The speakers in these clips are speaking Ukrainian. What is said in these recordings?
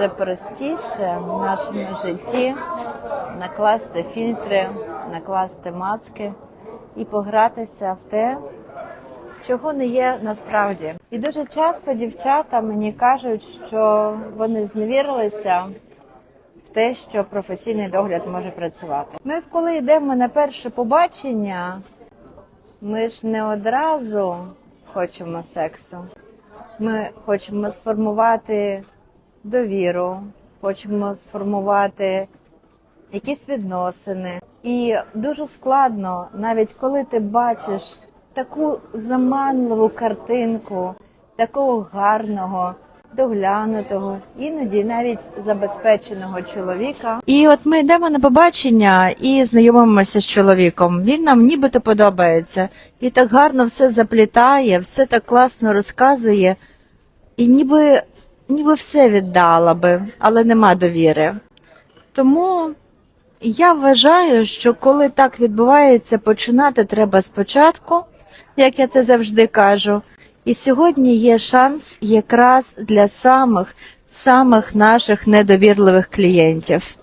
Наскільки же простіше в нашому житті накласти фільтри, накласти маски і погратися в те, чого не є насправді. І дуже часто дівчата мені кажуть, що вони зневірилися в те, що професійний догляд може працювати. Ми, коли йдемо на перше побачення, ми ж не одразу хочемо сексу. Ми хочемо сформувати довіру, хочемо сформувати якісь відносини. І дуже складно, навіть коли ти бачиш таку заманливу картинку, такого гарного, доглянутого, іноді навіть забезпеченого чоловіка. І от ми йдемо на побачення і знайомимося з чоловіком. Він нам нібито подобається, і так гарно все заплітає, все так класно розказує, і ніби, ніби все віддала би, але нема довіри. Тому я вважаю, що коли так відбувається, починати треба спочатку, як я це завжди кажу. І сьогодні є шанс якраз для самих самих наших недовірливих клієнтів.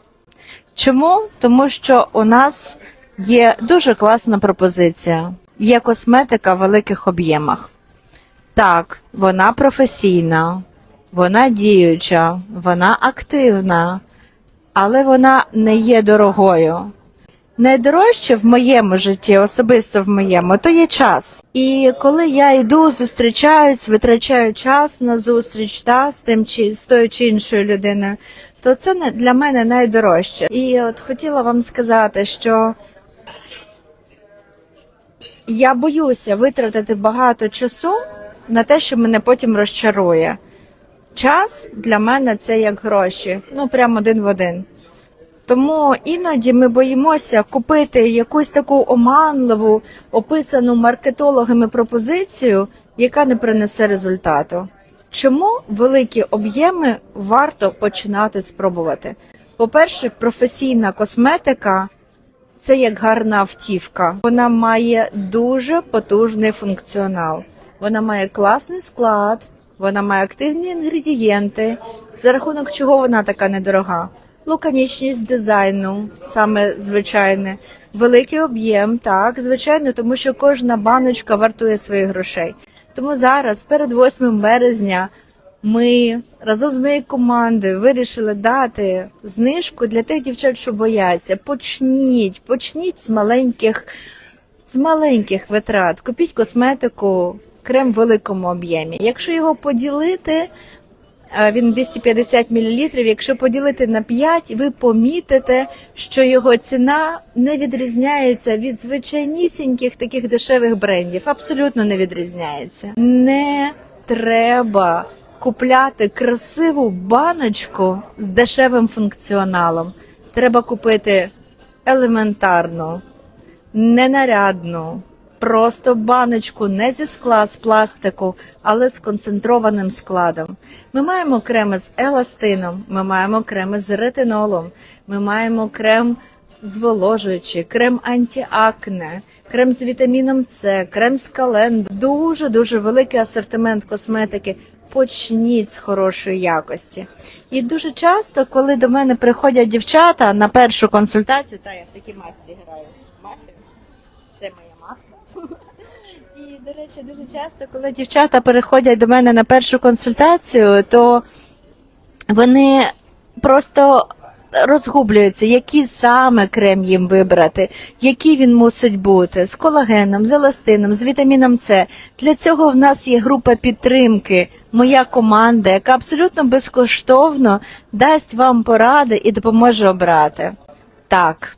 Чому? Тому що у нас є дуже класна пропозиція. Є косметика в великих об'ємах. Так, вона професійна, вона діюча, вона активна, але вона не є дорогою. Найдорожче в моєму житті, особисто в моєму, то є час. І коли я йду, зустрічаюсь, витрачаю час на зустріч та з тим чи з тою чи іншою людиною, то це не- для мене найдорожче. І от хотіла вам сказати, що я боюся витратити багато часу на те, що мене потім розчарує. Час для мене це як гроші, ну прямо один в один. Тому іноді ми боїмося купити якусь таку оманливу, описану маркетологами пропозицію, яка не принесе результату. Чому великі об'єми варто починати спробувати? По-перше, професійна косметика це як гарна автівка. Вона має дуже потужний функціонал. Вона має класний склад, вона має активні інгредієнти, за рахунок чого вона така недорога. Лаконічність дизайну, саме звичайне, великий об'єм, так, звичайно, тому що кожна баночка вартує своїх грошей. Тому зараз, перед 8 березня, ми разом з моєю командою вирішили дати знижку для тих дівчат, що бояться. Почніть, почніть з маленьких, з маленьких витрат. Купіть косметику, крем в великому об'ємі. Якщо його поділити, він 250 мл, якщо поділити на 5, ви помітите, що його ціна не відрізняється від звичайнісіньких таких дешевих брендів. Абсолютно не відрізняється. Не треба купляти красиву баночку з дешевим функціоналом. Треба купити елементарну, ненарядну, просто баночку не зі скла з пластику, але з концентрованим складом. Ми маємо креми з еластином, ми маємо креми з ретинолом, ми маємо крем зволожуючий, крем антиакне, крем з вітаміном С, крем з календ. Дуже дуже великий асортимент косметики. Почніть з хорошої якості. І дуже часто, коли до мене приходять дівчата на першу консультацію, та я в такій масці граю. Мафія. Це моя до речі, дуже часто, коли дівчата переходять до мене на першу консультацію, то вони просто розгублюються, який саме крем їм вибрати, який він мусить бути з колагеном, з еластином, з вітаміном С. Для цього в нас є група підтримки, моя команда, яка абсолютно безкоштовно дасть вам поради і допоможе обрати. Так,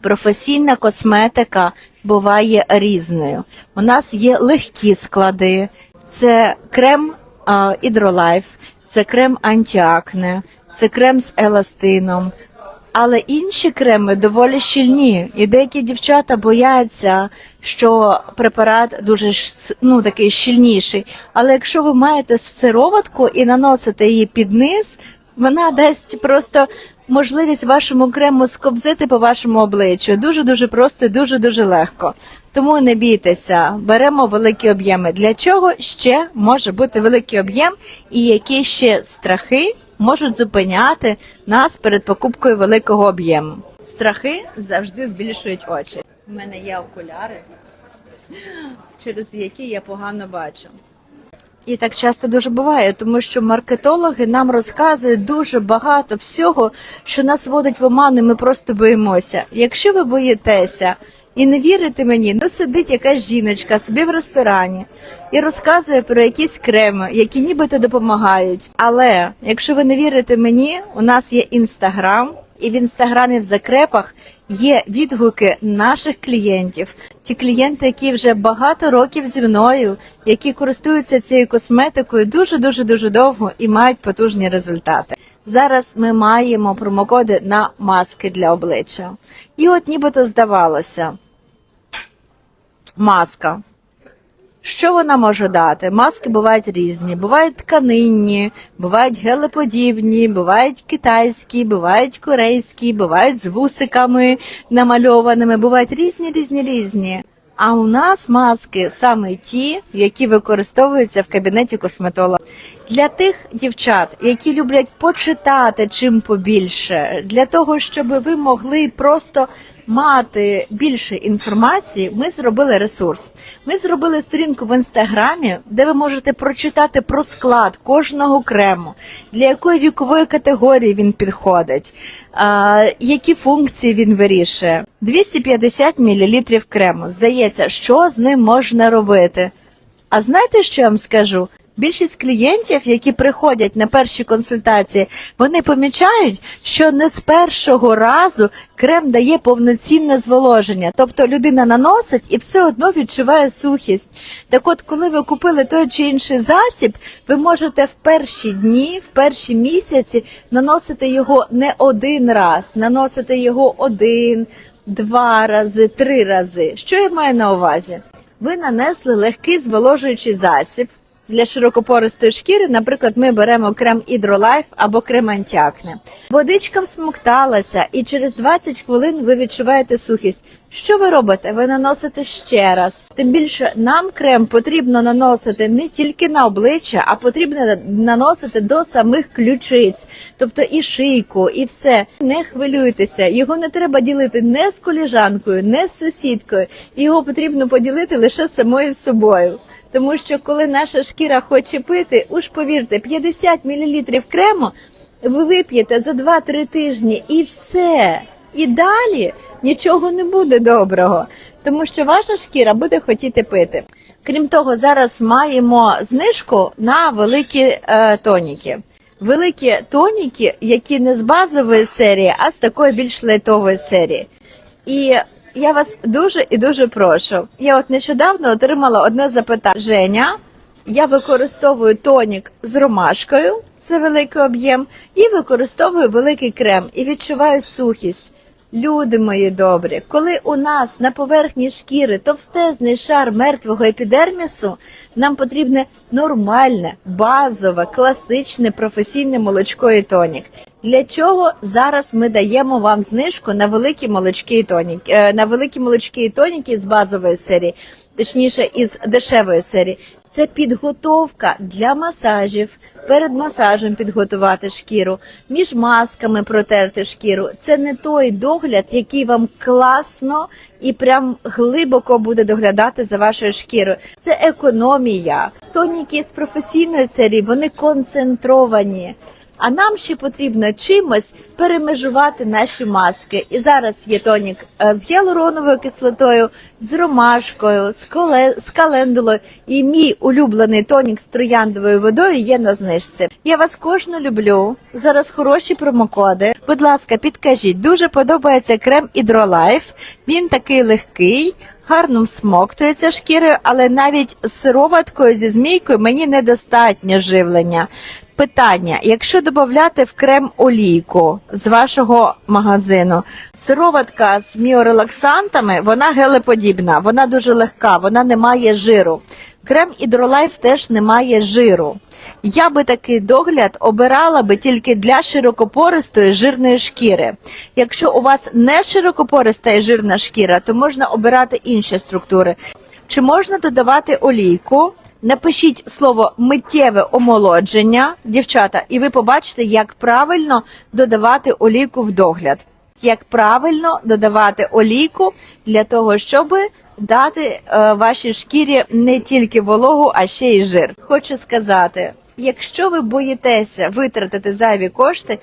Професійна косметика буває різною. У нас є легкі склади, це крем Hydrolife, це крем антиакне, це крем з еластином. Але інші креми доволі щільні, і деякі дівчата бояться, що препарат дуже ну, такий щільніший. Але якщо ви маєте сироватку і наносите її під низ, вона дасть просто можливість вашому крему скобзити по вашому обличчю. Дуже дуже просто і дуже дуже легко. Тому не бійтеся, беремо великі об'єми. Для чого ще може бути великий об'єм, і які ще страхи можуть зупиняти нас перед покупкою великого об'єму? Страхи завжди збільшують очі. У мене є окуляри, через які я погано бачу. І так часто дуже буває, тому що маркетологи нам розказують дуже багато всього, що нас водить в оману, і ми просто боїмося. Якщо ви боїтеся і не вірите мені, ну сидить якась жіночка собі в ресторані і розказує про якісь креми, які нібито допомагають. Але якщо ви не вірите мені, у нас є інстаграм. І в інстаграмі в закрепах є відгуки наших клієнтів. Ті клієнти, які вже багато років зі мною, які користуються цією косметикою дуже дуже дуже довго і мають потужні результати. Зараз ми маємо промокоди на маски для обличчя. І от нібито здавалося, маска. Що вона може дати? Маски бувають різні, бувають тканинні, бувають гелеподібні, бувають китайські, бувають корейські, бувають з вусиками намальованими, бувають різні, різні, різні. А у нас маски саме ті, які використовуються в кабінеті косметолога. Для тих дівчат, які люблять почитати чим побільше, для того, щоб ви могли просто мати більше інформації, ми зробили ресурс. Ми зробили сторінку в інстаграмі, де ви можете прочитати про склад кожного крему, для якої вікової категорії він підходить, які функції він вирішує. 250 мл крему. Здається, що з ним можна робити. А знаєте, що я вам скажу? Більшість клієнтів, які приходять на перші консультації, вони помічають, що не з першого разу крем дає повноцінне зволоження. Тобто людина наносить і все одно відчуває сухість. Так от, коли ви купили той чи інший засіб, ви можете в перші дні, в перші місяці наносити його не один раз, наносити його один, два рази, три рази. Що я маю на увазі? Ви нанесли легкий зволожуючий засіб. Для широкопористої шкіри, наприклад, ми беремо крем Hydrolife або крем антіакне. Водичка всмокталася, і через 20 хвилин ви відчуваєте сухість. Що ви робите? Ви наносите ще раз. Тим більше нам крем потрібно наносити не тільки на обличчя, а потрібно наносити до самих ключиць, тобто і шийку, і все. Не хвилюйтеся, його не треба ділити не з коліжанкою, не з сусідкою. Його потрібно поділити лише самою собою. Тому що коли наша шкіра хоче пити, уж повірте, 50 мл крему ви вип'єте за 2-3 тижні і все. І далі нічого не буде доброго, тому що ваша шкіра буде хотіти пити. Крім того, зараз маємо знижку на великі е, тоніки. Великі тоніки, які не з базової серії, а з такої більш лайтової серії. І я вас дуже і дуже прошу. Я от нещодавно отримала одне запитання. Женя, я використовую тонік з ромашкою, це великий об'єм, і використовую великий крем і відчуваю сухість. Люди мої добрі, коли у нас на поверхні шкіри товстезний шар мертвого епідермісу, нам потрібне нормальне, базове, класичне професійне молочко і тонік. Для чого зараз ми даємо вам знижку на великі молочки і тоніки, е, на великі молочки і тоніки з базової серії, точніше із дешевої серії. Це підготовка для масажів, перед масажем підготувати шкіру, між масками протерти шкіру. Це не той догляд, який вам класно і прям глибоко буде доглядати за вашою шкірою. Це економія. Тоніки з професійної серії вони концентровані. А нам ще потрібно чимось перемежувати наші маски. І зараз є тонік е, з гіалуроновою кислотою, з ромашкою, з, коле... з календулою. І мій улюблений тонік з трояндовою водою є на знижці. Я вас кожну люблю. Зараз хороші промокоди. Будь ласка, підкажіть, дуже подобається крем Hydrolife. Він такий легкий. Гарно всмоктується шкірою, але навіть з сироваткою зі змійкою мені недостатньо живлення. Питання: якщо додати в крем олійку з вашого магазину, сироватка з міорелаксантами, вона гелеподібна, вона дуже легка, вона не має жиру. Крем Ідролайф теж не має жиру. Я би такий догляд обирала би тільки для широкопористої жирної шкіри. Якщо у вас не широкопориста і жирна шкіра, то можна обирати інші структури. Чи можна додавати олійку? Напишіть слово миттєве омолодження, дівчата, і ви побачите, як правильно додавати олійку в догляд. Як правильно додавати олійку для того, щоб дати е, вашій шкірі не тільки вологу, а ще й жир. Хочу сказати, якщо ви боїтеся витратити зайві кошти,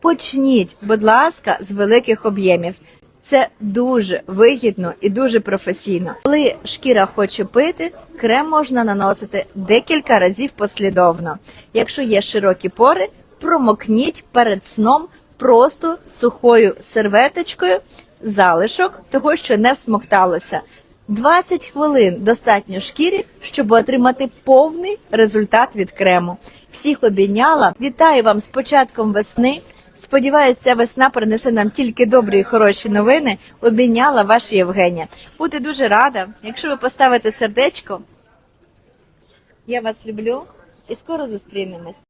почніть, будь ласка, з великих об'ємів. Це дуже вигідно і дуже професійно. Коли шкіра хоче пити, крем можна наносити декілька разів послідовно. Якщо є широкі пори, промокніть перед сном просто сухою серветочкою залишок того, що не всмокталося. 20 хвилин достатньо шкірі, щоб отримати повний результат від крему. Всіх обійняла. Вітаю вам з початком весни. Сподіваюся, ця весна принесе нам тільки добрі і хороші новини. Обійняла ваша Євгенія. Буду дуже рада, якщо ви поставите сердечко. Я вас люблю і скоро зустрінемось.